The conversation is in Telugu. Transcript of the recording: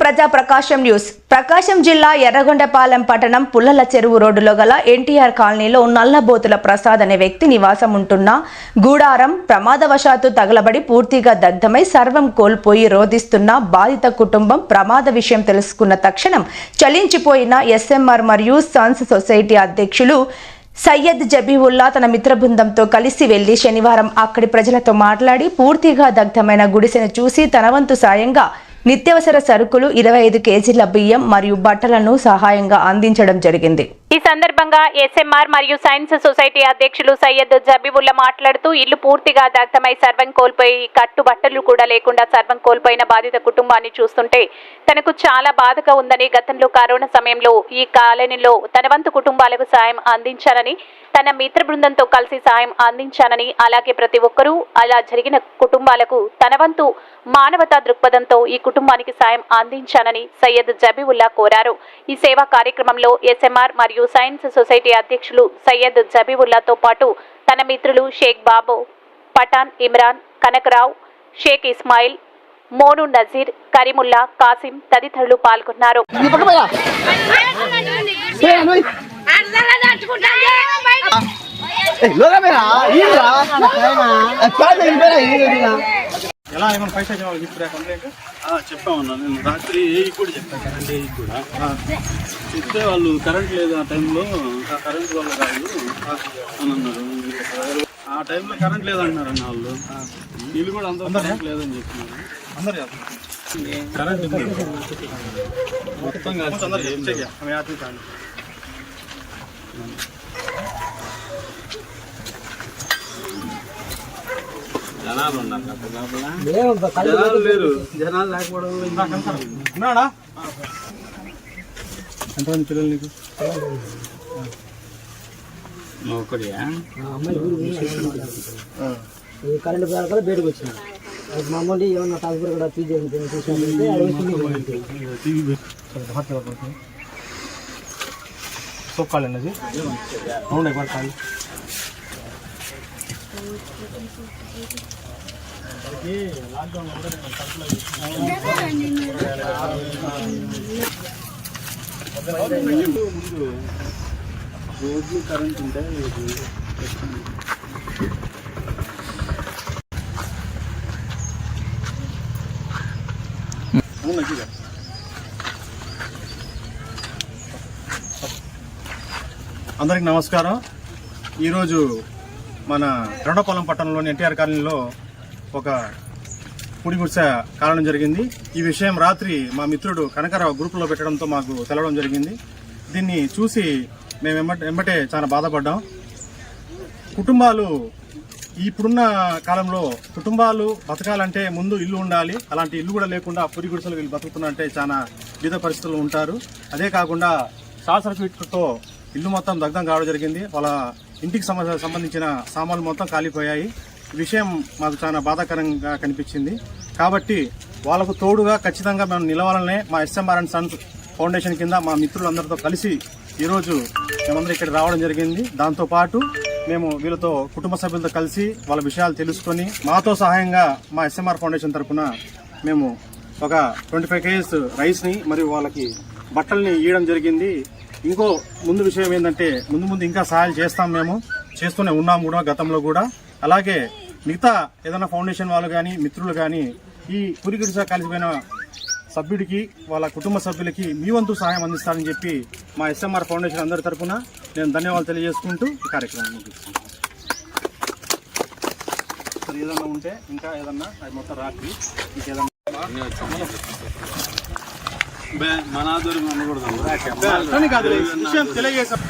ప్రజా ప్రకాశం న్యూస్. ప్రకాశం జిల్లా ఎర్రగొండపాలెం పట్టణం పుల్లల చెరువు రోడ్డులో గల ఎన్టీఆర్ కాలనీలో నల్లబోతుల ప్రసాద్ అనే వ్యక్తి నివాసం ఉంటున్న గూడారం ప్రమాదవశాత్తు తగలబడి పూర్తిగా దగ్ధమై సర్వం కోల్పోయి రోధిస్తున్న బాధిత కుటుంబం ప్రమాద విషయం తెలుసుకున్న తక్షణం చలించిపోయిన ఎస్ఎంఆర్ మరియు సన్స్ సొసైటీ అధ్యక్షులు సయ్యద్ జబీవుల్లా తన మిత్ర బృందంతో కలిసి వెళ్ళి శనివారం అక్కడి ప్రజలతో మాట్లాడి పూర్తిగా దగ్ధమైన గుడిసెను చూసి తన వంతు సాయంగా నిత్యావసర సరుకులు ఇరవై ఐదు కేజీల బియ్యం మరియు బట్టలను సహాయంగా అందించడం జరిగింది. ఈ సందర్భంగా ఎస్ఎంఆర్ మరియు సైన్స్ సొసైటీ అధ్యక్షులు సయ్యద్ జబీబుల్లా మాట్లాడుతూ ఇల్లు పూర్తిగా దగ్ధమై సర్వం కోల్పోయి కట్టుబట్టలు కూడా లేకుండా సర్వం కోల్పోయిన బాధిత కుటుంబాన్ని చూస్తుంటే తనకు చాలా బాధగా ఉందని గతంలో కరోనా సమయంలో ఈ కాలనీలో తన వంతు కుటుంబాలకు సాయం అందించానని తన మిత్ర బృందంతో కలిసి సాయం అందించానని అలాగే ప్రతి ఒక్కరూ అలా జరిగిన కుటుంబాలకు తన వంతు మానవతా దృక్పథంతో ఈ కుటుంబానికి సాయం అందించానని సయ్యద్ జబీవుల్లా కోరారు. ఈ సేవా కార్యక్రమంలో ఎస్ఎంఆర్ మరియు సైన్స్ సొసైటీ అధ్యక్షులు సయ్యద్ జబీవుల్లాతో పాటు తన మిత్రులు షేక్ బాబు పఠాన్ ఇమ్రాన్ కనకరావు షేక్ ఇస్మాయిల్ మోను నజీర్ కరీముల్లా కాసిం తదితరులు పాల్గొన్నారు. ఏ, ఏ, ఎలా ఏమైనా పైసా కావాలి ఇప్పుడు కంప్లైంట్ చెప్పామన్నా నేను రాత్రి ఏఈ కూడా చెప్పాను కరెంట్ ఏఈ కూడా. చెప్తే వాళ్ళు కరెంట్ లేదు ఆ టైంలో ఆ కరెంట్ వల్ల కాదు అని అన్నారు. ఆ టైంలో కరెంట్ లేదంటున్నారు అన్న వాళ్ళు. వీళ్ళు కూడా అందరూ కరెంట్ లేదని చెప్తున్నారు అందరు కరెంట్ మొత్తం కాదు. అందరు ఏం చెక్ జనాలు ఉన్నారు జనాలు లేరు జనాలు లేకపోవడం ఉన్నాడా ఎంతమంది పిల్లలు నీకు కరెంట్ బిల్ కూడా బయటకు వచ్చింది మా అమ్మండి ఏమన్నా తాగుబడి కూడా పీజీ చూసాను సొక్కాలండి అది అవును ఇవ్వండి ముందు కరెంట్ ఉంటే ఇది అందరికి నమస్కారం. ఈరోజు మన రెండోపాలెం పట్టణంలోని ఎన్టీఆర్ కాలనీలో ఒక పుడిగుడిస కారణం జరిగింది. ఈ విషయం రాత్రి మా మిత్రుడు కనకరావు గ్రూపులో పెట్టడంతో మాకు తెలవడం జరిగింది. దీన్ని చూసి మేము వెంబట వెంబటే చాలా బాధపడ్డాం. కుటుంబాలు ఇప్పుడున్న కాలంలో కుటుంబాలు బతకాలంటే ముందు ఇల్లు ఉండాలి. అలాంటి ఇల్లు కూడా లేకుండా పురి గుడిసెలు వీళ్ళు బతుకుతున్నారంటే చాలా వివిధ పరిస్థితులు ఉంటారు. అదే కాకుండా షార్ట్ సర్క్యూట్తో ఇల్లు మొత్తం దగ్ధం కావడం జరిగింది. వాళ్ళ ఇంటికి సంబంధ- సంబంధించిన సామాన్లు మొత్తం కాలిపోయాయి. విషయం మాకు చాలా బాధాకరంగా కనిపించింది. కాబట్టి వాళ్ళకు తోడుగా ఖచ్చితంగా మేము నిలవాలనే మా ఎస్ఎంఆర్ అండ్ సన్స్ ఫౌండేషన్ కింద మా మిత్రులందరితో కలిసి ఈరోజు మేమందరూ ఇక్కడ రావడం జరిగింది. దాంతో పాటు మేము వీళ్ళతో కుటుంబ సభ్యులతో కలిసి వాళ్ళ విషయాలు తెలుసుకొని మాతో సహాయంగా మా ఎస్ఎంఆర్ ఫౌండేషన్ తరఫున మేము ఒక ట్వంటీ ఫైవ్ కేజీస్ రైస్ని మరియు వాళ్ళకి బట్టల్ని ఇవ్వడం జరిగింది. ఇంకో ముందు విషయం ఏంటంటే ముందు ముందు ఇంకా సహాయాలు చేస్తాం మేము చేస్తూనే ఉన్నాం కూడా గతంలో కూడా అలాగే మిగతా ఏదైనా ఫౌండేషన్ వాళ్ళు కానీ మిత్రులు కానీ ఈ పురిగిడిసా కలిసిపోయిన సభ్యుడికి వాళ్ళ కుటుంబ సభ్యులకి మీ వంతు సహాయం అందిస్తారని చెప్పి మా ఎస్ఎంఆర్ ఫౌండేషన్ అందరి తరఫున నేను ధన్యవాదాలు తెలియజేసుకుంటూ ఈ కార్యక్రమం ముగిస్తున్నాను. ఏదన్నా ఉంటే ఇంకా ఏదన్నా అది మొత్తం రాత్రి ఇంకేదన్నా మన ఆధ్వర్యం అనకూడదు తెలియజేసాం